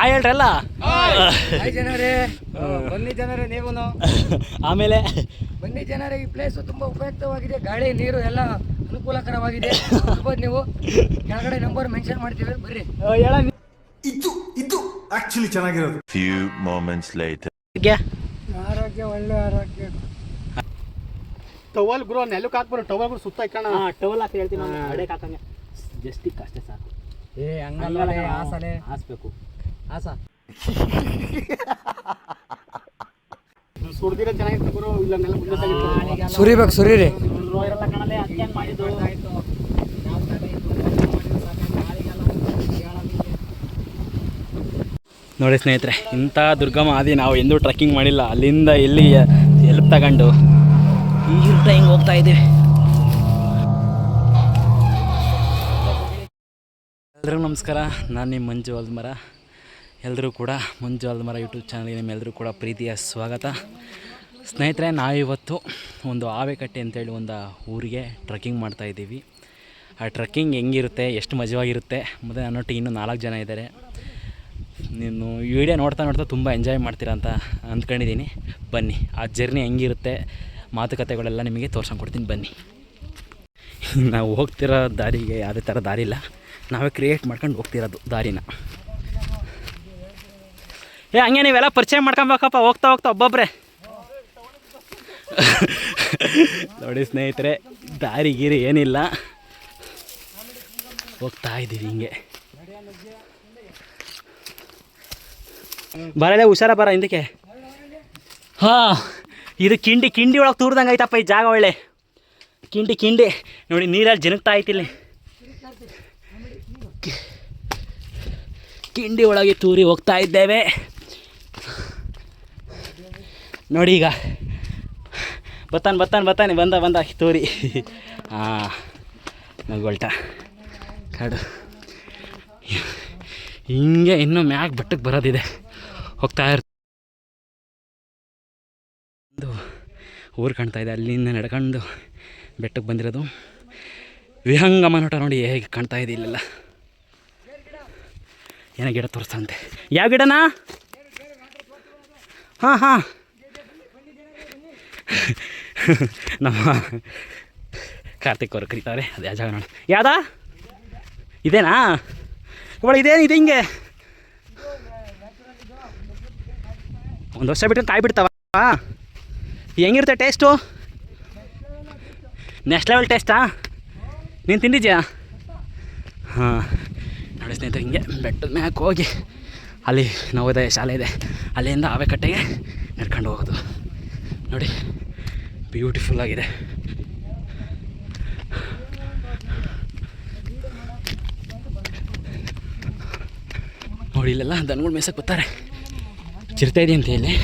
Hi ಹೇಳ್ರಲ್ಲ? Hi ಜನರೇ. ಬನ್ನಿ ಜನರೇ ನೀವು ಆಮೇಲೆ? ಬನ್ನಿ ಜನರೇ ಈ ಪ್ಲೇಸ್ ತುಂಬಾ ಉಪಯುಕ್ತವಾಗಿದೆ. ಗಾಳಿ ನೀರು ಎಲ್ಲ ಅನುಕೂಲಕರವಾಗಿದೆ. ಬರ್ಬೋದು ನೀವು. ಕೆಳಗಡೆ ನಂಬರ್ ಮೆನ್ಷನ್ ಮಾಡ್ತೀವಿ. ಬರ್ರಿ. ಇದು ಇದು ಆಕ್ಚುಲಿ ಚೆನ್ನಾಗಿರೋದು. Few moments later. ಆರೋಗ್ಯ ಒಳ್ಳೆ ಆರೋಗ್ಯ. ಟವಲ್ ಗುರು ನೆಲಕ್ಕೆ ಹಾಕ್ಬಿಡು. ಟವಲ್ ಗುರು ಸುತ್ತ ಇಕ್ಕಣ ಟವಲ್ ಹಾಕಿ ಹೇಳ್ತೀನಿ. ಅಡೆಗೆ ಹಾಕಂಗೆ. ಜಸ್ಟಿಕ್ ಅಷ್ಟೇ ಸಾಕು. ಏ ಹಂಗಲ್ಲ ಆಸಲೆ ಹಾಸ್ಬೇಕು. ಆಸ. ಸುಡ್ದಿರ ಚೆನ್ನಾಗಿತ್ತು ಗುರು ಇಲ್ಲ ನೆಲ ಮುಂದೆ ಸುರಿಬೇಕು ಸುರಿರಿ. ಇರಲ್ಲ ಕಣಲೆ ಅದಕ್ಕೆ ಮಾಡಿದ್ದು? ನೋಡಿ ಸ್ನೇಹಿತರೆ ಇಂಥ ದುರ್ಗಮ ಆದಿ ನಾವು ಎಂದೂ ಟ್ರೆಕ್ಕಿಂಗ್ ಮಾಡಿಲ್ಲ. ಅಲ್ಲಿಂದ ಇಲ್ಲಿ ಎಲ್ಪ್ ತಗೊಂಡು ಈ ಟೈಮ್ ಹೋಗ್ತಾ ಇದ್ದೀವಿ. ಎಲ್ರಿಗೂ ನಮಸ್ಕಾರ. ನಾನು ನಿಮ್ಮ ಮಂಜು ಅಲ್ಮರ ಎಲ್ಲರೂ ಕೂಡ ಮಂಜು ಮರ ಯೂಟ್ಯೂಬ್ ಚಾನಲ್ಗೆ ನಿಮ್ಮೆಲ್ಲರೂ ಕೂಡ ಪ್ರೀತಿಯ ಸ್ವಾಗತ. ಸ್ನೇಹಿತರೆ, ನಾವಿವತ್ತು ಒಂದು ಆವೆಕಟ್ಟೆ ಅಂತೇಳಿ ಒಂದು ಊರಿಗೆ ಟ್ರಕ್ಕಿಂಗ್ ಮಾಡ್ತಾ ಇದ್ದೀವಿ. ಆ ಟ್ರಕ್ಕಿಂಗ್ ಹೆಂಗಿರುತ್ತೆ, ಎಷ್ಟು ಮಜವಾಗಿರುತ್ತೆ, ಮತ್ತು ನನ್ನೊಟ್ಟಿಗೆ ಇನ್ನೂ ನಾಲ್ಕು ಜನ ಇದ್ದಾರೆ. ನೀನು ವಿಡಿಯೋ ನೋಡ್ತಾ ನೋಡ್ತಾ ತುಂಬ ಎಂಜಾಯ್ ಮಾಡ್ತೀರಾ ಅಂತ ಅಂದ್ಕೊಂಡಿದ್ದೀನಿ. ಬನ್ನಿ, ಆ ಜರ್ನಿ ಹೆಂಗಿರುತ್ತೆ, ಮಾತುಕತೆಗಳೆಲ್ಲ ನಿಮಗೆ ತೋರ್ಸ್ಕೊಂಡು ಕೊಡ್ತೀನಿ, ಬನ್ನಿ. ನಾವು ಹೋಗ್ತಿರೋ ದಾರಿಗೆ ಯಾವುದೇ ಥರ ದಾರಿ ಇಲ್ಲ ನಾವೇ ಕ್ರಿಯೇಟ್ ಮಾಡ್ಕೊಂಡು ಹೋಗ್ತಿರೋದು ದಾರಿನ. ಏ, ಹಂಗೆ ನೀವೆಲ್ಲ ಪರಿಚಯ ಮಾಡ್ಕೊಬೇಕಪ್ಪ, ಹೋಗ್ತಾ ಹೋಗ್ತಾ ಒಬ್ಬೊಬ್ಬರೇ ನೋಡಿ ಸ್ನೇಹಿತರೆ, ದಾರಿ ಗೀರಿ ಏನಿಲ್ಲ. ಹೋಗ್ತಾ ಇದ್ದೀವಿ ಹಿಂಗೆ. ಬರಲೇ, ಹುಷಾರ ಬರ ಹಿಂದಕ್ಕೆ. ಹಾಂ, ಇದು ಕಿಂಡಿ ಕಿಂಡಿ ಒಳಗೆ ತೂರ್ದಂಗೆ ಐತಪ್ಪ ಈ ಜಾಗ ಒಳ್ಳೆ. ಕಿಂಡಿ ಕಿಂಡಿ. ನೋಡಿ, ನೀರಲ್ಲಿ ಜನಕ್ತಾ ಐತಿ ಇಲ್ಲಿ. ಕಿಂಡಿ ಒಳಗೆ ತೂರಿ ಹೋಗ್ತಾ ಇದ್ದೇವೆ. ನೋಡಿ ಈಗ. ಬತ್ತಾನೆ ಬತ್ತಾನೆ ಬತ್ತಾನೆ, ಬಂದ ಬಂದ, ತೋರಿ. ಹಾಂ ನಗೊಳ್ಟ ಕಾಡು. ಹಿಂಗೆ ಇನ್ನೂ ಮ್ಯಾಗ ಬೆಟ್ಟಕ್ಕೆ ಬರೋದಿದೆ. ಹೋಗ್ತಾ ಇರ್ತ ಊರು ಕಾಣ್ತಾ ಇದೆ. ಅಲ್ಲಿಂದ ನಡ್ಕೊಂಡು ಬೆಟ್ಟಕ್ಕೆ ಬಂದಿರೋದು. ವಿಹಂಗಮ ನೋಟ ನೋಡಿ ಹೇಗೆ ಕಾಣ್ತಾ ಇದೆ ಇಲ್ಲೆಲ್ಲ. ಏನೋ ಗಿಡ ತೋರಿಸ್ತಂತೆ ಯಾವ ಗಿಡನಾ? ಹಾಂ ಹಾಂ. ನಮ್ಮ ಕಾರ್ತಿಕ್ ಅವರು ಕರೀತಾರೆ ಅದು ಯಾವ ಜಾಗ ನೋಡಿ. ಯಾವ್ದಾ? ಇದೇನಾ? ಒಳ ಇದೇನು ಇದೆ ಹಿಂಗೆ? ಒಂದು ವರ್ಷ ಬಿಟ್ಟು ಕಾಯಿ ಬಿಡ್ತಾವ ಹೆಂಗಿರುತ್ತೆ ಟೇಸ್ಟು ನೆಕ್ಸ್ಟ್ ಲೆವೆಲ್ ಟೇಸ್ಟಾ ನೀನು ತಿಂದಿದ್ಯಾ? ಹಾಂ. ನೋಡಿ ಸ್ನೇಹಿತರೆ, ಹಿಂಗೆ ಬೆಟ್ಟದ ಮ್ಯಾಕ್ ಹೋಗಿ ಅಲ್ಲಿ ನವೋದಯ ಶಾಲೆ ಇದೆ. ಅಲ್ಲಿಂದ ಆವೆ ಕಟ್ಟೆಗೆ ನಡ್ಕೊಂಡು ಹೋಗೋದು. ನೋಡಿ. ಬ್ಯೂಟಿಫುಲ್ ಆಗಿದೆ. ನೋಡಿ ಇಲ್ಲೆಲ್ಲ ದನಗಳು ಮೇಸಕ್ಕೆ ಬರ್ತಾರೆ. ಚಿರತೆ ಇದೆ ಅಂತ ಇಲ್ಲಿ.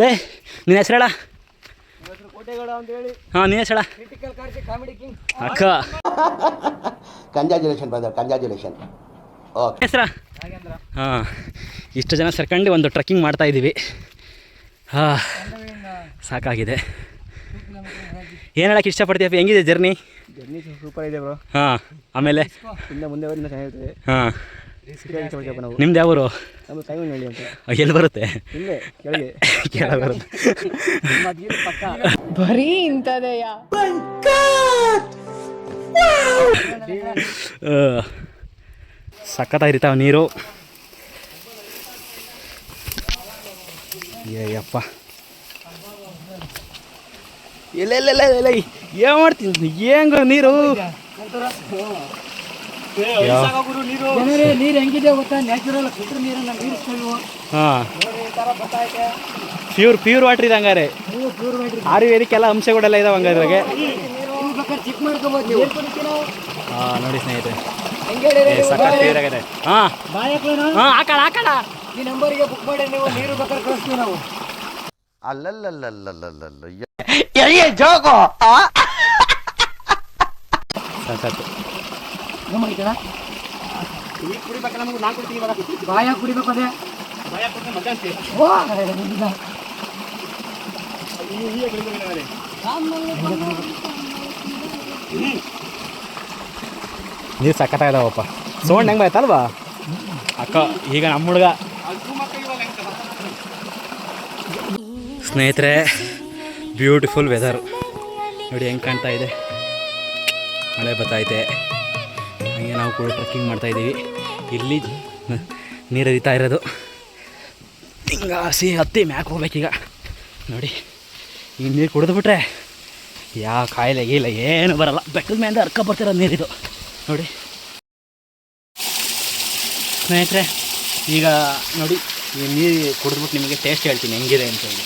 ಲೇ ನಿನ್ನ ಹೆಸರು ಹೇಳ? ಹಾಂ ಹೇಳಿ ಹೆಸರು ಹೇಳ. ಕ್ರಿಟಿಕಲ್ ಕಾರ್ತಿ ಕಾಮಿಡಿ ಕಿಂಗ್ ಅಕ್ಕ. ಕಂಗ್ರ್ಯಾಚುಲೇಷನ್ ಬ್ರದರ್ ಕಂಗ್ರ್ಯಾಚುಲೇಷನ್ ಓಕೆ ಹೆಸರ? ಹಾಂ. ಇಷ್ಟು ಜನ ಸೇರ್ಕೊಂಡು ಒಂದು ಟ್ರಕ್ಕಿಂಗ್ ಮಾಡ್ತಾ ಇದ್ದೀವಿ. ಹಾಂ ಸಾಕಾಗಿದೆ. ಏನು ಹೇಳಕ್ಕೆ ಇಷ್ಟಪಡ್ತೀಯಪ್ಪ? ಹೆಂಗಿದೆ ಜರ್ನಿ? ಜರ್ನಿ ಸೂಪರ್ ಇದೆ ಬ್ರೋ. ಹಾಂ ಆಮೇಲೆ? ಇನ್ನ ಮುಂದೆ ಹೋದ್ರೆ ಇನ್ನೂ ಚೆನ್ನಾಗಿರ್ತದೆ ಹಾಂ ಯಾವ ನಿಮ್ದು ಯಾವೂರು? ನಮ್ಮ ಟೈಮ್ ಹೇಳಿ ಅಂತ. ಎಲ್ಲಿ ಬರುತ್ತೆ? ಬರುತ್ತೆ. ಬರೀ ಇಂಥದೆಯ? ಸಖತ್ತಾಗಿರ್ತಾವ ನೀರು. ಏಯಪ್ಪ. ಇಲ್ಲ ಇಲ್ಲ ಇಲ್ಲ ಇಲ್ಲ ಏನು ಮಾಡ್ತೀನಿ? ಏನು ನೀರು? ನೀರು ಹೆಂಗಿದೆ ಗೊತ್ತಾ? ನ್ಯಾಚುರಲ್ ಫಿಲ್ಟರ್ ನೀರನ್ನ ಮೀರಿಸ್ಕೊಳ್ಳುವ ಹಾಂ. ನೋಡಿ ಈ ಥರ ಬರ್ತಾಯಿದೆ ಪ್ಯೂರ್ ಪ್ಯೂರ್ ವಾಟ್ರ್ ಇದೆ. ಹಂಗಾರೆ ಆರ್ವೇದಿಕ್ ಆಯುರ್ವೇದಿಕ್ ಎಲ್ಲ ಅಂಶಗಳೆಲ್ಲ ಇದಾವ ಹಂಗಾದ್ರಾಗೆ ಚೆಕ್ ಮಾಡ್ಕೋಬೋದು ಹಾಂ ನೋಡಿ ಸ್ನೇಹಿತರೆ. ಹಾ. ಹಾಂ ಬಾಯಕ್ಲೇನಾ ಹಾಂ ಹಾಕಳ ಹಾಕಳ ಈ ನಂಬರ್ಗೆ ಬುಕ್ ಮಾಡಿ ನೀವು ನೀರು ಬೇಕಾದ್ರೆ ಕಳಿಸ್ತೀವಿ ನಾವು ಅಲ್ಲಲ್ಲಲ್ಲಲ್ಲಲ್ಲಲ್ಲ ಸಖತ್ತು ಗಮನಿಕಣ ನೀರು ಕುಡಿಬೇಕಲ್ಲ ನಮಗೆ ನಾನು ಕೊಡ್ತೀನಿ ಇವಾಗ ಬಾಯ ಕುಡಿಬೇಕು ಅದೇ ಭಯ ಕೊಡ್ತೀನಿ ಮಧ್ಯಾಹ್ನ ಓ ನಿಜ. ನೀರು ಸಖತ್ತಾಗಿದಾವಪ್ಪ ಸೌಂಡ್ ಹೆಂಗೆ ಬರ್ತಲ್ವಾ ಅಕ್ಕ ಈಗ ನಮ್ಮ ಹುಡುಗ ಸ್ನೇಹಿತರೆ ಬ್ಯೂಟಿಫುಲ್ ವೆದರ್ ನೋಡಿ ಹೆಂಗೆ ಕಾಣ್ತಾ ಇದೆ. ಮಳೆ ಬರ್ತಾಯಿದೆ ಹಾಗೆ ನಾವು ಕೂಡ ಟ್ರೆಕ್ಕಿಂಗ್ ಮಾಡ್ತಾಯಿದ್ದೀವಿ ಇಲ್ಲಿ ನೀರು ಹರಿತಾ ಇರೋದು. ಹಿಂಗೆ ಹಸಿ ಹತ್ತಿ ಮ್ಯಾಕ್ ಹೋಗ್ಬೇಕೀಗ. ನೋಡಿ, ಈ ನೀರು ಕುಡಿದ್ಬಿಟ್ರೆ ಯಾವ ಕಾಯಿಲೆ ಇಲ್ಲ ಏನು ಬರಲ್ಲ. ಬೆಟ್ಟದ ಮೇಲೆ ಅರ್ಕ ಬರ್ತಿರೋ ನೀರಿದು. ನೋಡಿ. ಸ್ನೇಹಿತರೆ ಈಗ ನೋಡಿ, ಈ ನೀರು ಕುಡಿದ್ಬಿಟ್ಟು ನಿಮಗೆ ಟೇಸ್ಟ್ ಹೇಳ್ತೀನಿ ಹೆಂಗಿದೆ ಅಂತ ಹೇಳಿ.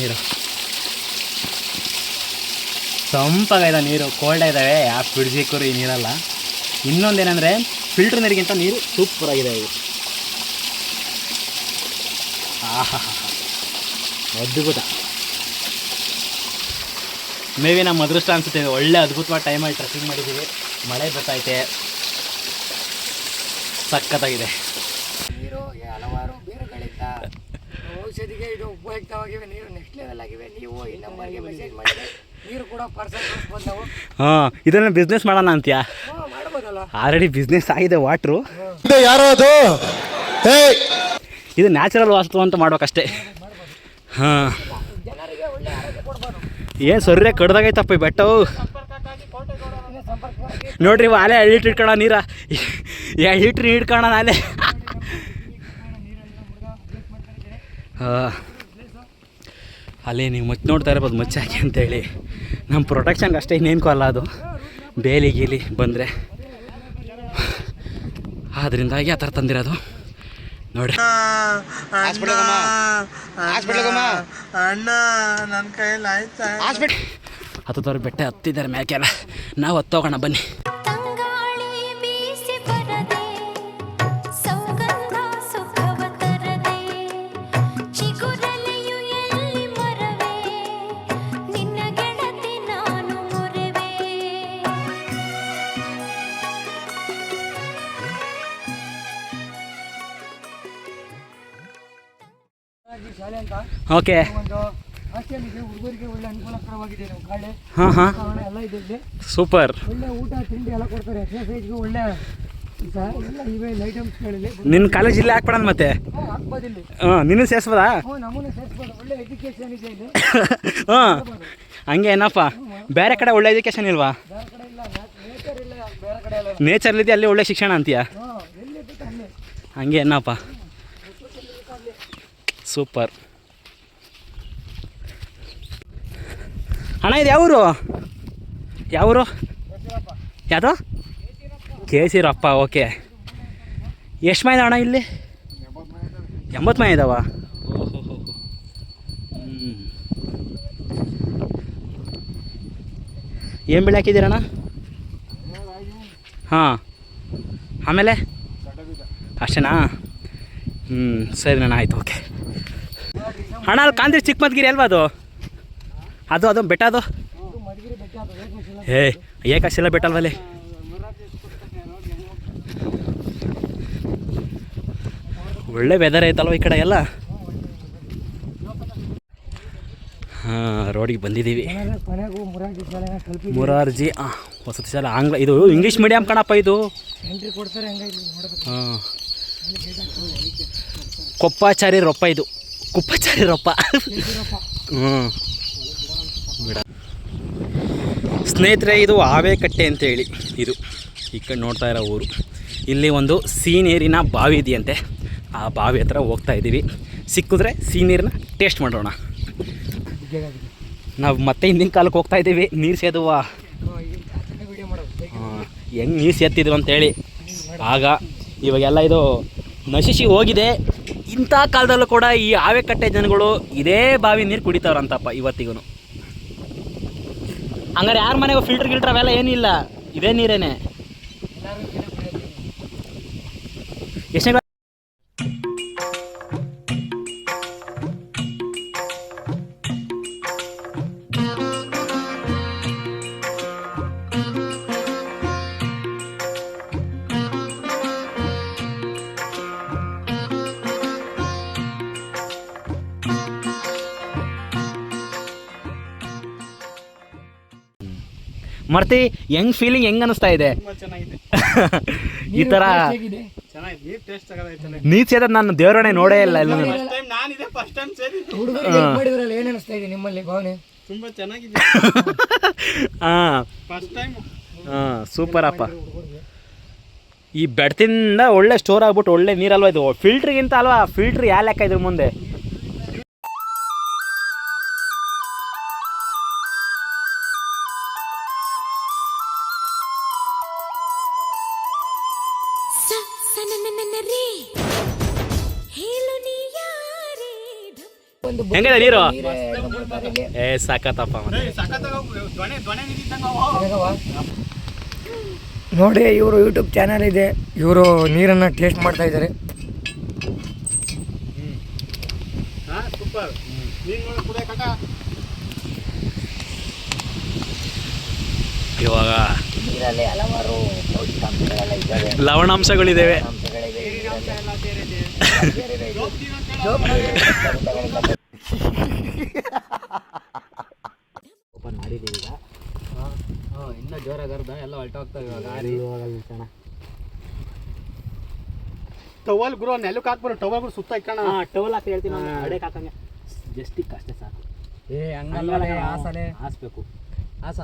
ನೀರು. ತಂಪಾಗಿದೆ ನೀರು ಕೋಲ್ಡ್ ಇದ್ದಾವೆ ಯಾವ ಫ್ರಿಡ್ಜಿಕ್ಕೂ ಈ ನೀರಲ್ಲ. ಇನ್ನೊಂದೇನೆಂದರೆ ಫಿಲ್ಟ್ರ್ ನೀರಿಗಿಂತ ನೀರು ಸೂಪರಾಗಿದೆ ಇದು. ಆಹಾ, ಅದ್ಭುತ. ಮೇ ಬಿ ನಮ್ಮ ಅದೃಷ್ಟ ಅನಿಸುತ್ತೆ, ಒಳ್ಳೆ ಅದ್ಭುತವಾದ ಟೈಮಲ್ಲಿ ಟ್ರೆಕ್ಕಿಂಗ್ ಮಾಡಿದ್ದೀವಿ. ಮಳೆ ಬರ್ತೈತೆ ಸಕ್ಕತ್ತಾಗಿದೆ ನೀರು ಈ ಹಲವಾರು ಬೇರುಗಳಿಂದ ಔಷಧಿಗೆ ಇದು ಉಪಯುಕ್ತವಾಗಿವೆ. ನೀರು ನೆಕ್ಸ್ಟ್ ಲೆವೆಲ್ ಆಗಿವೆ. ನೀವು ಈ ನಂಬರ್ಗೆ ಮೆಸೇಜ್ ಮಾಡಿದ್ರೆ ನೀರು ಕೂಡ ಪಾರ್ಸಲ್ ಕಳಿಸ್ಬೋದು ನಾವು ಹಾಂ ಇದನ್ನು ಬಿಸ್ನೆಸ್ ಮಾಡೋಣ ಅಂತ್ಯಾ? ಮಾಡ್ಬೋದಲ್ಲ. ಆಲ್ರೆಡಿ ಬಿಸ್ನೆಸ್ ಆಗಿದೆ ವಾಟ್ರು ಯಾರೋ ಅದು ಇದು ನ್ಯಾಚುರಲ್ ವಾಸ್ತು ಅಂತ ಮಾಡ್ಬೇಕಷ್ಟೇ. ಹಾಂ. ಏನು ಸೊರ್ರೆ ಕಡ್ದಾಗೈತಪ್ಪ ಈ ಬೆಟ್ಟವು? ಮಾಡಿ ನೋಡ್ರಿ ಅಲೆ ಲೀಟ್ರ್ ಇಟ್ಕೊಳ ನೀರ ಎರಡು ಲೀಟ್ರ್ ಹಿಡ್ಕೊಳ ಅಲೆ ಅಲ್ಲಿ ನೀವು ಮಚ್ಚ ನೋಡ್ತಾ ಇರ್ಬೋದು ಮುಚ್ಚಾಕೆ ಅಂತೇಳಿ ನಮ್ಮ ಪ್ರೊಟೆಕ್ಷನ್ಗೆ ಅಷ್ಟೇ ಇನ್ನೇನು ಅಲ್ಲ ಅದು ಬೇಲಿ ಗೀಲಿ ಬಂದರೆ ಆದ್ರಿಂದಾಗಿ ಆ ಥರ ತಂದಿರೋದು ನೋಡ್ರಿ ಹತ್ತದವ್ರು ಬೆಟ್ಟ ಹತ್ತಿದ್ದಾರೆ ಮ್ಯಾಕೆಲ್ಲ ನಾವು ಹತ್ತೋಗೋಣ ಬನ್ನಿ. ಓಕೆ. ಹುಡುಗರಿಗೆ ಒಳ್ಳೆ ಅನುಕೂಲಕರವಾಗಿದೆ ಹಾಂ ಹಾಂ. ವಾತಾವರಣ ಎಲ್ಲ ಇದೆ ಇಲ್ಲಿ. ಸೂಪರ್. ಒಳ್ಳೆ ಊಟ ತಿಂಡಿ ಎಲ್ಲ ಕೊಡ್ತಾರೆ. ಒಳ್ಳೆ ನಿನ್ನ ಕಾಲೇಜ್ ಇಲ್ಲೇ ಹಾಕ್ಬೇಡ ಮತ್ತೆ? ನಿನ್ನ ಸೇರ್ಸ್ಬೋದ ಇಲ್ಲಿ. ಹಾಂ ನಿನ್ನೂ ಸೇರಿಸ್ಬೋದಾ? ಹಾಂ ಹಂಗೆ ಏನಪ್ಪ? ಬೇರೆ ಕಡೆ ಒಳ್ಳೆ ಎಜುಕೇಶನ್ ಇಲ್ವಾ? ನೇಚರ್ ಇದೆ ಅಲ್ಲಿ. ಒಳ್ಳೆ ಶಿಕ್ಷಣ ಅಂತೀಯ? ಹಂಗೆ ಏನಪ್ಪ? ಸೂಪರ್. ಅಣ್ಣ, ಇದು ಯಾವೂರು? ಯಾವೂರು? ಯಾವುದು? ಕೆ ಸಿ ರಪ್ಪ ಓಕೆ. ಎಷ್ಟು ಮನೆ ಅಣ್ಣ ಇಲ್ಲಿ? ಎಂಬತ್ತು ಮನೆ ಇದಾವ? ಏನು ಬೆಳೆ ಹಾಕಿದ್ದೀರಣ್ಣ? ಹಾಂ. ಆಮೇಲೆ? ಅಷ್ಟೇನಾ? ಹ್ಞೂ ಸರಿ ನಾನು ಆಯಿತು, ಓಕೆ. ಅಣ್ಣ, ಅಲ್ಲಿ ಕಾಂತಿ ಚಿಕ್ಕಮದ್ಗಿರಿ ಅಲ್ವಾ ಅದು? ಅದು ಅದು ಬೆಟ್ಟ ಅದು. ಏ ಏಕಾಶಿಲ್ಲ ಬೆಟ್ಟ ಅಲ್ವಲ್ಲಿ? ಒಳ್ಳೆ ವೆದರ್ ಐತಲ್ವ ಈ ಕಡೆ ಎಲ್ಲ? ಹಾಂ ರೋಡಿಗೆ ಬಂದಿದ್ದೀವಿ. ಮುರಾರ್ಜಿ ಆ, ವಸತಿ ಶಾಲೆ ಆಂಗ್ಲ ಇದು ಇಂಗ್ಲೀಷ್ ಮೀಡಿಯಂ ಕಣಪ್ಪ ಇದು. ಹಾಂ. ಕೊಪ್ಪಾಚಾರಿ ರೊಪ್ಪ ಇದು. ಕುಪ್ಪಾಚಾರಿ ರೊಪ್ಪ. ಹ್ಞೂ ಸ್ನೇಹಿತರೆ, ಇದು ಆವೇಕಟ್ಟೆ ಅಂತೇಳಿ ಇದು. ಈ ಕಡೆ ನೋಡ್ತಾ ಇರೋ ಊರು. ಇಲ್ಲಿ ಒಂದು ಸೀನೀರಿನ ಬಾವಿ ಇದೆಯಂತೆ. ಆ ಬಾವಿ ಹತ್ರ ಹೋಗ್ತಾ ಇದ್ದೀವಿ. ಸಿಕ್ಕಿದ್ರೆ ಸೀನೀರನ್ನ ಟೇಸ್ಟ್ ಮಾಡೋಣ. ನಾವು ಮತ್ತೆ ಹಿಂದಿನ ಕಾಲಕ್ಕೆ ಹೋಗ್ತಾ ಇದ್ದೀವಿ. ನೀರು ಸೇದುವ. ಹೆಂಗ್ ನೀರು ಸೇರ್ತಿದ್ರು ಅಂತೇಳಿ. ಆಗ ಇವಾಗೆಲ್ಲ ಇದು ನಶಿಸಿ ಹೋಗಿದೆ. ಇಂಥ ಕಾಲದಲ್ಲೂ ಕೂಡ ಈ ಆವೆಕಟ್ಟೆ ಜನಗಳು ಇದೇ ಬಾವಿ ನೀರು ಕುಡಿತಾವ್ರಂತಪ್ಪ ಇವತ್ತಿಗೂ ಹಂಗಾರೆ ಯಾರ ಮನೆಗೂ ಫಿಲ್ಟರ್ ಗಿಲ್ಟರ್ ಅವೆಲ್ಲ ಏನಿಲ್ಲ ಇದೇ ನೀರೇನೆ. ಎಷ್ಟನೇ ಮರ್ತಿ ಹೆಂಗ್ ಫೀಲಿಂಗ್ ಹೆಂಗ್ ಅನಿಸ್ತಾ ಇದೆ? ಈ ತರ ನೀರ್ ಸೇದ ನಾನು ದೇವರಣೆ ನೋಡೇ ಇಲ್ಲ ಎಲ್ಲ ಫಸ್ಟ್ ಟೈಮ್ ನಾನಿದೆ ಫಸ್ಟ್ ಟೈಮ್ ಸೇರಿ ಹುಡುಗರಿಗೆ ಹೆಲ್ಪ್ ಮಾಡಿದ್ರಲ್ಲ ಏನ್ ಅನಿಸ್ತಾ ಇದೆ ನಿಮ್ಮಲ್ಲಿ ಭಾವನೆ? ತುಂಬಾ ಚೆನ್ನಾಗಿದೆ. ಹಾಂ. ಫಸ್ಟ್ ಟೈಮ್ ಹಾಂ ಸೂಪರ್ ಅಪ್ಪ. ಈ ಬೆಡ್ತಿಂದ ಒಳ್ಳೆ ಸ್ಟೋರ್ ಆಗ್ಬಿಟ್ಟು ಒಳ್ಳೆ ನೀರಲ್ವಾ ಇದು? ಫಿಲ್ಟ್ರಿಗಿಂತ ಅಲ್ವಾ? ಫಿಲ್ಟ್ರ್ ಯಾ ಲೆಕ್ಕ ಇದ್ರ ಮುಂದೆ? ಹೆಂಗಿದೆ ನೀರು. ಏ ಸಾಕತ್ತಪ್ಪ? ನೋಡಿ ಇವರು ಯೂಟ್ಯೂಬ್ ಚಾನಲ್ ಇದೆ. ಇವರು ನೀರನ್ನ ಟೇಸ್ಟ್ ಮಾಡ್ತಾ ಇದ್ದಾರೆ. ಇವಾಗ ಲವಣಾಂಶಗಳಿದ್ದಾವೆ ಓಪನ್ ಮಾಡಿದ್ದೀವಿ ಈಗ. ಹಾಂ ಇನ್ನೂ ಜೋರಾಗಿ ಅರ್ಧ ಎಲ್ಲ ಹೊರಟೋಗ್ತವೆ ಇವಾಗ ಆರಿ ಟವಲ್ ಗುರು ನೆಲಕ್ಕೆ ಹಾಕ್ಬಾರ ಟವಲ್ ಗುರು ಸುತ್ತ ಇಕ್ಕಣ ಹಾಂ ಟವಲ್ ಹಾಕಿ ಹೇಳ್ತೀನಿ ನಾನು ಅಡೆಗೆ ಹಾಕಂಗೆ. ಜಸ್ಟಿಕ್ ಅಷ್ಟೇ ಸಾಕು. ಏ ಹಂಗಲ್ಲ ಆಸಲೆ ಹಾಸ್ಬೇಕು. ಆಸ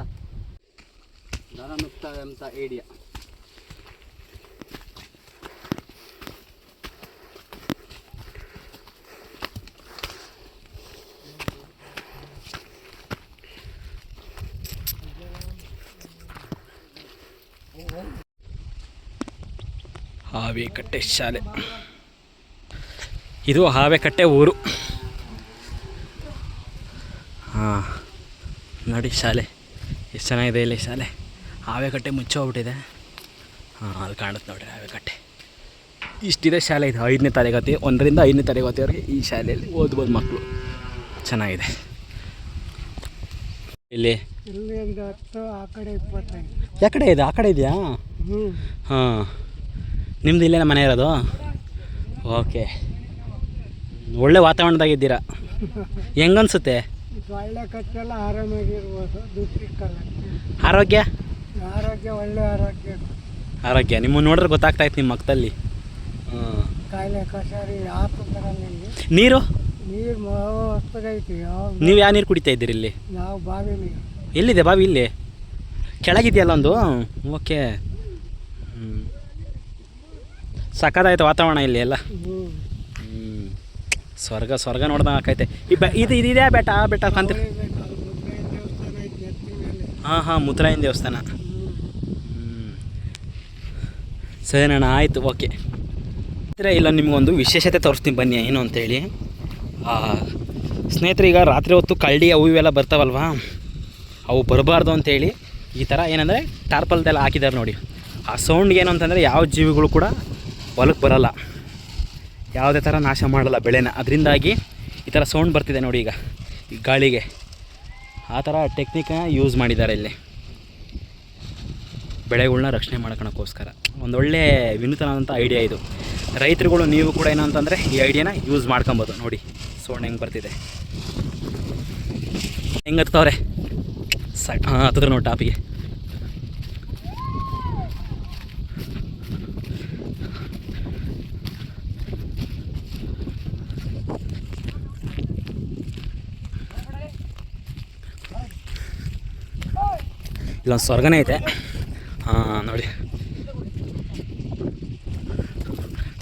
ದರ ಮುಕ್ತ ಅಂತ ಹಾವೇಕಟ್ಟೆ ಶಾಲೆ. ಇದು ಹಾವೇಕಟ್ಟೆ ಊರು. ಹಾಂ ನೋಡಿ ಶಾಲೆ. ಎಷ್ಟು ಚೆನ್ನಾಗಿದೆ ಇಲ್ಲಿ ಶಾಲೆ. ಹಾವೇಕಟ್ಟೆ ಮುಚ್ಚೋಗ್ಬಿಟ್ಟಿದೆ ಹಾಂ ಅಲ್ಲಿ ಕಾಣುತ್ತೆ ನೋಡಿರಿ ಹಾವೇಕಟ್ಟೆ ಇಷ್ಟಿದೆ ಶಾಲೆ ಇದು. ಐದನೇ ತರಗತಿ ಒಂದರಿಂದ ಐದನೇ ತರಗತಿವರೆಗೆ ಈ ಶಾಲೆಯಲ್ಲಿ ಓದ್ಬೋದು ಮಕ್ಕಳು ಚೆನ್ನಾಗಿದೆ. ಇಲ್ಲಿ. ಆ ಕಡೆ ಇದೆ? ಆ ಕಡೆ ಇದೆಯಾ? ಹಾಂ. ನಿಮ್ದು ಇಲ್ಲೇನ ಮನೆ ಇರೋದು? ಓಕೆ ಒಳ್ಳೆ ವಾತಾವರಣದಾಗಿದ್ದೀರಾ ಹೆಂಗನ್ಸುತ್ತೆ? ಒಳ್ಳೆ ಆರಾಮಾಗಿರ್ಬೋದು. ಆರೋಗ್ಯ? ಆರೋಗ್ಯ ಒಳ್ಳೆ ಆರೋಗ್ಯ. ಆರೋಗ್ಯ. ನಿಮ್ಮನ್ನು ನೋಡಿದ್ರೆ ಗೊತ್ತಾಗ್ತಾಯಿತ್ತು ನಿಮ್ಮ ಮಕ್ಕದಲ್ಲಿ ಹಾಂ ಕಾಯಿಲೆ ಬರಲ್ಲ ನೀರು? ನೀರು ಹೊಸ್ತಗೈತಿ ಯಾವ ನೀವು ಯಾವ ನೀರು ಕುಡಿತಾ ಇದ್ದೀರಿ ಇಲ್ಲಿ? ನಾವು ಬಾವಿ ನೀರು. ಎಲ್ಲಿದೆ ಬಾವಿ ಇಲ್ಲಿ? ಕೆಳಗಿದೆಯಲ್ಲ ಒಂದು? ಓಕೆ ಹ್ಞೂ ಸಕ್ಕತ್ತಾಯ್ತು ವಾತಾವರಣ ಇಲ್ಲಿ ಎಲ್ಲ. ಸ್ವರ್ಗ ಸ್ವರ್ಗ ನೋಡ್ದಂಗೆ ಆಕೈತೆ ಈ ಬೆ ಇದು ಇದಿದೆ ಬೆಟ್ಟ? ಆ ಬೆಟ್ಟ ಕಂತ ದೇವಸ್ಥಾನ ಐತಿ ಎತ್ತಿ ಹಾಂ ಹಾಂ ಮುದ್ರಾಯನ ದೇವಸ್ಥಾನ. ಸರಿ ಅಣ್ಣ ಆಯಿತು ಓಕೆ. ಇಲ್ಲ ನಿಮಗೊಂದು ವಿಶೇಷತೆ ತೋರಿಸ್ತೀನಿ ಬನ್ನಿ ಏನು ಅಂತೇಳಿ. ಆ, ಸ್ನೇಹಿತರೆ ಈಗ ರಾತ್ರಿ ಹೊತ್ತು ಕಳ್ಳಿ ಅವು ಇವೆಲ್ಲ ಬರ್ತಾವಲ್ವಾ? ಅವು ಬರಬಾರ್ದು ಅಂತೇಳಿ ಈ ಥರ ಏನಂದರೆ ಟಾರ್ಪಲ್ದೆಲ್ಲ ಹಾಕಿದ್ದಾರೆ ನೋಡಿ. ಆ ಸೌಂಡ್ಗೆ ಏನು ಅಂತಂದರೆ ಯಾವ ಜೀವಿಗಳು ಕೂಡ ಹೊಲಕ್ಕೆ ಬರಲ್ಲ. ಯಾವುದೇ ಥರ ನಾಶ ಮಾಡಲ್ಲ ಬೆಳೆನ. ಅದರಿಂದಾಗಿ ಈ ಥರ ಸೌಂಡ್ ಬರ್ತಿದೆ ನೋಡಿ ಈಗ, ಈ ಗಾಳಿಗೆ. ಆ ಥರ ಟೆಕ್ನಿಕ್ನ ಯೂಸ್ ಮಾಡಿದ್ದಾರೆ ಇಲ್ಲಿ. ಬೆಳೆಗಳನ್ನ ರಕ್ಷಣೆ ಮಾಡ್ಕೊಳಕ್ಕೋಸ್ಕರ ಒಂದೊಳ್ಳೆ ವಿನೂತನವಾದಂಥ ಐಡಿಯಾ ಇದು. ರೈತರುಗಳು, ನೀವು ಕೂಡ ಏನು ಅಂತಂದರೆ ಈ ಐಡಿಯಾನ ಯೂಸ್ ಮಾಡ್ಕೊಬೋದು. ನೋಡಿ, ಸೌಂಡ್ ಹೆಂಗೆ ಬರ್ತಿದೆ. ಹೆಂಗೆ ಹತ್ತವ್ರೆ ಸ ಹಾಂ, ಹತ್ತಿದ್ರು ನೋಡಿ ಟಾಪಿಗೆ. ಇಲ್ಲೊಂದು ಸ್ವರ್ಗನೇ ಐತೆ. ಹಾಂ ನೋಡಿ.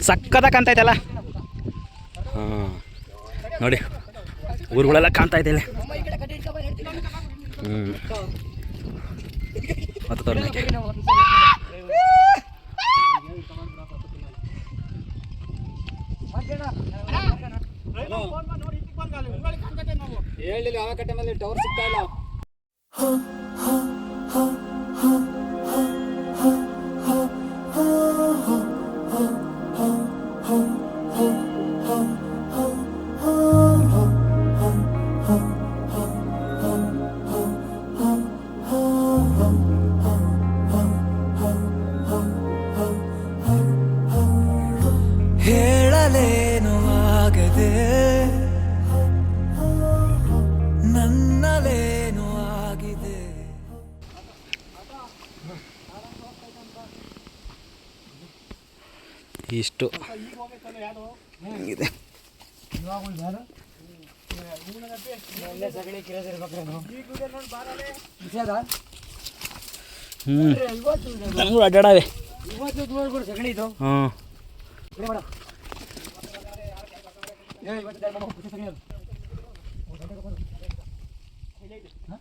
ಸಕ್ಕದ ಕಾಣ್ತಾ ಐತಲ್ಲ ಹಾಂ ನೋಡಿ. ಊರುಗಳೆಲ್ಲ ಕಾಣ್ತಾ ಇದೆ ಇಲ್ಲಿ. ಹ್ಞೂ ಮತ್ತೆ ತೋರ್ನಕ್ಕೆ ಹೇಳಿ ಯಾವ ಕಟ್ಟೆ ಮೇಲೆ ಟವರ್ ಸಿಗ್ತಾ ಇಲ್ಲ ಮಾಡು, ಖುಷಿ ಸಗಣಿ ಅದು. ಹಾ?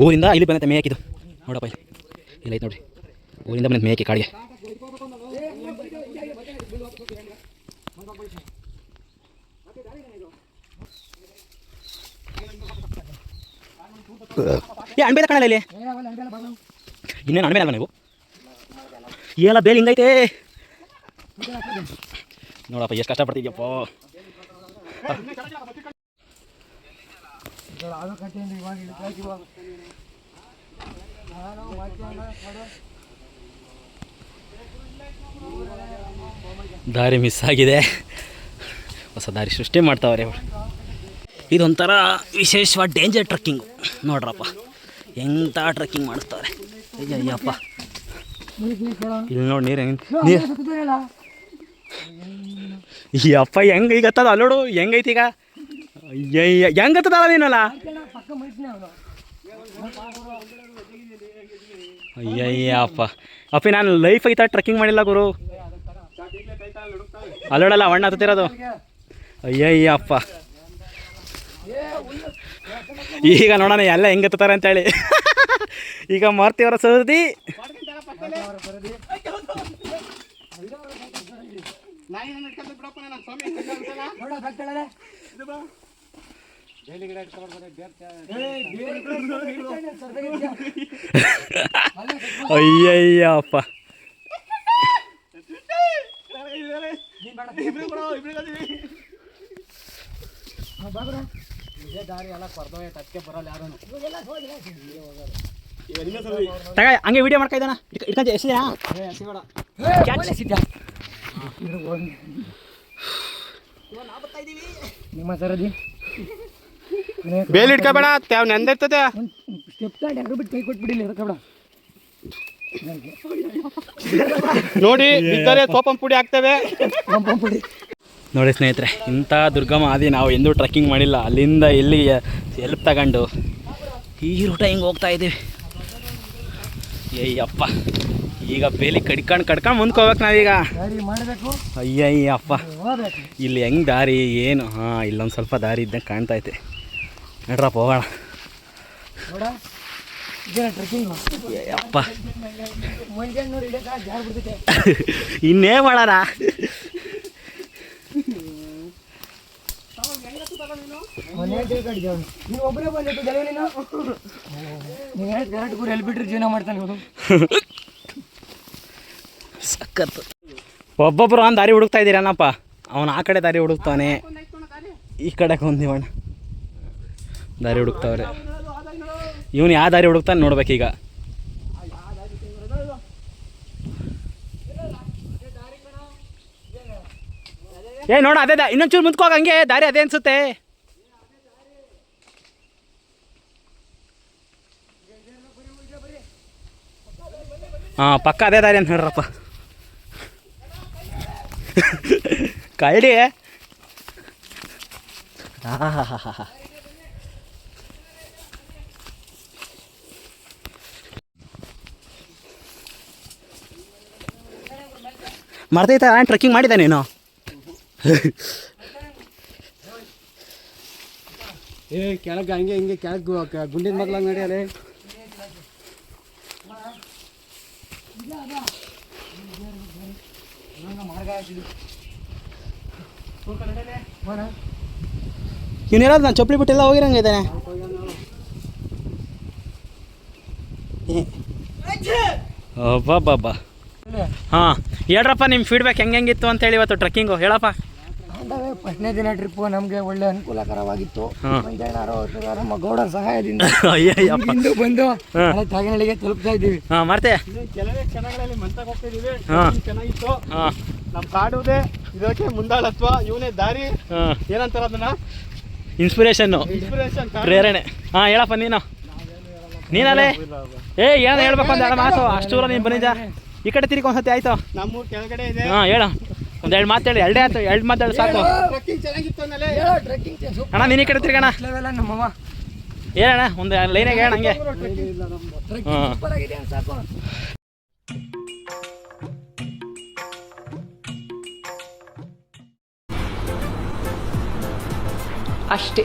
ಊರಿಂದ ಇಲ್ಲಿ ಬಂದೈತೆ ಮೇಕಿದು ನೋಡಪ್ಪ ಇಲ್ಲಿ. ಇಲ್ಲ ಐತೆ ನೋಡ್ರಿ. ಊರಿಂದ ಬಂದೈತೆ ಮೇಕೆ ಕಾಡಿಗೆ. ಏ ಅಣ್ಬೇದ ಕಾಣಲ್ಲ ಇಲ್ಲಿ. ಇನ್ನೇನು ಅಣ್ಬೇದ ಅಲ್ವಾ ನೀವು ಎಲ್ಲ ಬೇಲಿ ಹಿಂಗೈತೆ ನೋಡಪ್ಪ, ಎಷ್ಟು ಕಷ್ಟಪಡ್ತಿದ್ಯಪ್ಪ. ದಾರಿ ಮಿಸ್ ಆಗಿದೆ ಹೊಸ ದಾರಿ ಸೃಷ್ಟಿ ಮಾಡ್ತಾವ್ರೆ ಇದೊಂಥರ ವಿಶೇಷವಾದ ಡೇಂಜರ್ ಟ್ರಕ್ಕಿಂಗು ನೋಡ್ರಪ್ಪ ಎಂಥ ಟ್ರಕ್ಕಿಂಗ್ ಮಾಡಿಸ್ತಾರೆ ಅಯ್ಯಯ್ಯಪ್ಪ. ಕೇಳೋ. ಇಲ್ಲಿ ನೋಡಿ ನೀರು ಹೆಂಗೆ ನೀರು. ಈ ಅಪ್ಪ ಹೆಂಗೆ ಈಗ ಹತ್ತದ? ಅಲ್ಲೋಡು ಹೆಂಗೈತಿ ಈಗ? ಅಯ್ಯಯ್ಯ, ಹೆಂಗೆ ಹತ್ತದಲ್ಲ ನೀನಲ್ಲ? ಅಯ್ಯಯ್ಯಪ್ಪ. ಅಪ್ಪ, ನಾನು ಲೈಫ್ ಐತಾ ಟ್ರಕ್ಕಿಂಗ್ ಮಾಡಿಲ್ಲ ಗುರು. ಅಲ್ಲೋಡಲ್ಲ, ಅಣ್ಣ ಹತ್ತಿರೋದು ಅಯ್ಯಯ್ಯ ಅಪ್ಪ ಈಗ ನೋಡೋಣ ಎಲ್ಲ ಹೆಂಗೆ ಅಂತ ಅಂತೇಳಿ. ಈಗ ಮಾರ್ತಿಯವರ ಸರದಿ. ಅಯ್ಯಯ್ಯಪ್ಪ. ಇಬ್ರು ಇದೇ ದಾರಿ ಎಲ್ಲ ಕೊರ್ದೋಯ್ತು, ಅದಕ್ಕೆ ಬರಲ್ಲ ಯಾರು. ತಗ ಹಂಗೆ ವಿಡಿಯೋ ಮಾಡ್ತಾ ಇದ್ದಾನ ಕ್ಯಾಚ್. ನಿಮ್ಮ ಸರದಿ ಬೇಲಿ ಇಟ್ಕೋಬೇಡ ತ್ಯಾವ್ ನೆಂದಿರ್ತದೆ. ಸ್ಟೆಪ್ ಬಿಟ್ಟು ಕೈ ಕೊಟ್ಬಿಡಿಲ್ಲ ಇರಕಬೇಡ. ನೋಡಿ ಇದ್ದರೆ ಸೋಪಂ ಪುಡಿ ಹಾಕ್ತೇವೆ. ಪುಡಿ ನೋಡಿ ಸ್ನೇಹಿತರೆ ಇಂಥ ದುರ್ಗಮ ಆದಿ ನಾವು ಎಂದೂ ಟ್ರೆಕ್ಕಿಂಗ್ ಮಾಡಿಲ್ಲ. ಅಲ್ಲಿಂದ ಇಲ್ಲಿ ಎಲ್ಪ್ ತಗೊಂಡು ಈ ರೂಟ ಹಿಂಗೆ ಹೋಗ್ತಾ ಇದ್ದೀವಿ. ಅಯ್ಯಪ್ಪ ಈಗ ಬೇಲಿ ಕಡ್ಕೊಂಡು ಕಡ್ಕೊಂಡು ಮುಂದ್ಕೋಬೇಕು ಹೋಗ್ಬೇಕು ನಾವೀಗ. ಅಯ್ಯಯ್ಯಪ್ಪ ಇಲ್ಲಿ ಹೆಂಗೆ ದಾರಿ ಏನು? ಹಾಂ ಇಲ್ಲೊಂದು ಸ್ವಲ್ಪ ದಾರಿ ಇದ್ದಂಗೆ ಕಾಣ್ತಾ ಐತೆ. ನಡ್ರಪ್ಪ ಹೋಗೋಣ. ಅಯ್ಯಪ್ಪ ಇನ್ನೇ ಟ್ರೆಕ್ಕಿಂಗ್ ಅಪ್ಪ ಮುಂಜಾನೆ ನೋಡಿ ಇಡೇ ಕಾಲ ಜಾರ್ ಬಿಡ್ತೈತೆ ಇನ್ನೇ ಮಾಡೋಣ ಮನೆ ತಿಳ್ಕೊಂಡಿದ್ದೆ ಅವನು ಸಖತ್ತು. ಒಬ್ಬೊಬ್ಬರು ಒಂದು ದಾರಿ ಹುಡುಕ್ತಾ ಇದ್ದೀರಾನಪ್ಪ. ಅವನು ಆ ಕಡೆ ದಾರಿ ಹುಡುಕ್ತಾನೆ. ಈ ಕಡೆ ಹೊಂದಿವಣ್ಣ ದಾರಿ ಹುಡುಕ್ತಾವ್ರೆ. ಇವನು ಯಾವ ದಾರಿ ಹುಡುಕ್ತಾನೆ ನೋಡ್ಬೇಕೀಗ. ಏ, ನೋಡ, ಅದೇ ಇನ್ನೊಂಚೂರು ಮುಂದ್ಕೋಗ ಹಂಗೆ, ದಾರಿ ಅದೇ ಅನ್ಸುತ್ತೆ. ಹಾಂ, ಪಕ್ಕ ಅದೇ ದಾರಿ ಅಂತ ಹೇಳ್ರಪ್ಪ. ಕಳ್ಳಿ. ಮರ್ತೈತ ನಾನು ಟ್ರೆಕ್ಕಿಂಗ್ ಮಾಡಿದ್ದೆ ನೀನು. ಏ, ಕೆಳಗೆ ಹಂಗೆ ಹಿಂಗೆ ಕೆಳಗೆ ಗುಂಡಿನ ಮಗ್ಲಾಗ ನಡೆಯಲೆ. ಇವನು ನಾನು ಚಪ್ಪಲಿ ಬಿಟ್ಟೆಲ್ಲ ಹೋಗಿರಂಗೆ ಇದ್ದಾನೆ. ಬಾಬಾ ಹಾಂ, ಹೇಳ್ರಪ್ಪ ನಿಮ್ಮ ಫೀಡ್ಬ್ಯಾಕ್ ಹೆಂಗೆ ಅಂತ ಅಂತೇಳಿ ಇವತ್ತು ಟ್ರೆಕ್ಕಿಂಗು ಹೇಳಪ್ಪ. ಅಂದವೇ ಫಸ್ಟ್ನೇ ದಿನ ಟ್ರಿಪ್ ನಮಗೆ ಒಳ್ಳೆ ಅನುಕೂಲಕರವಾಗಿತ್ತು. ಮಂಜಣ್ಣರು ನಮ್ಮ ಗೌಡರ ಸಹಾಯದಿಂದ ಅಯ್ಯಯ್ಯಪ್ಪ. ಇಂದು ಬಂದು ತಾಗಿನಳಿಗೆ ತಲುಪ್ತಾ ಇದ್ದೀವಿ. ಮತ್ತೆ ಕೆಲವೇ ಕ್ಷಣಗಳಲ್ಲಿ ಮಂತಾಗ ಹೋಗ್ತಿದೀವಿ ಹಾ. ಚೆನ್ನಾಗಿತ್ತು. ಹಾಂ. ನಮ್ ಕಾಡುವುದೇ ಇದಕ್ಕೆ ಮುಂದಾಳತ್ವ ಇವನೇ ದಾರಿ. ಏನಂತಾರ ಅದನ್ನ? ಇನ್ಸ್ಪಿರೇಷನ್ ಇನ್ಸ್ಪಿರೇಷನ್ ಪ್ರೇರಣೆ. ಹಾ ಹೇಳಪ್ಪ ನೀನು. ನೀನಲ್ಲೇ? ಏ ಏನು ಹೇಳ್ಬೇಕು ಅಂತ ಎರಡು ಮಾತು. ಅಷ್ಟೂರ ನೀನ್ ನೀನು ಬಂದಿದ್ದ ಈ ಕಡೆ ತಿರುಗಿ ಒಂದ್ಸತಿ ಆಯ್ತು. ನಮ್ಮೂರ್ ಕೆಳಗಡೆ ಇದೆ. ಹಾ ಹೇಳು. ಒಂದು ಎರಡು ಮಾತು ಹೇಳಿ ಎರಡೇ ಆಯ್ತು ಎರಡು ಮಾತಾಡಿ ಸಾಕು. ಟ್ರಕ್ಕಿಂಗ್ ಚೆನ್ನಾಗಿತ್ತು ಅಂದಲೇ ಹೇಳೋ ಟ್ರೆಕ್ಕಿಂಗ್ ಅಣ್ಣ ನೀನು ಕಡೆ ತಿರ್ಗಣ ಹೇಳಣ್ಣ ಒಂದು ಲೈನಾಗೆ ಹೇಳ ಹಂಗೆ. ಅಷ್ಟೇ.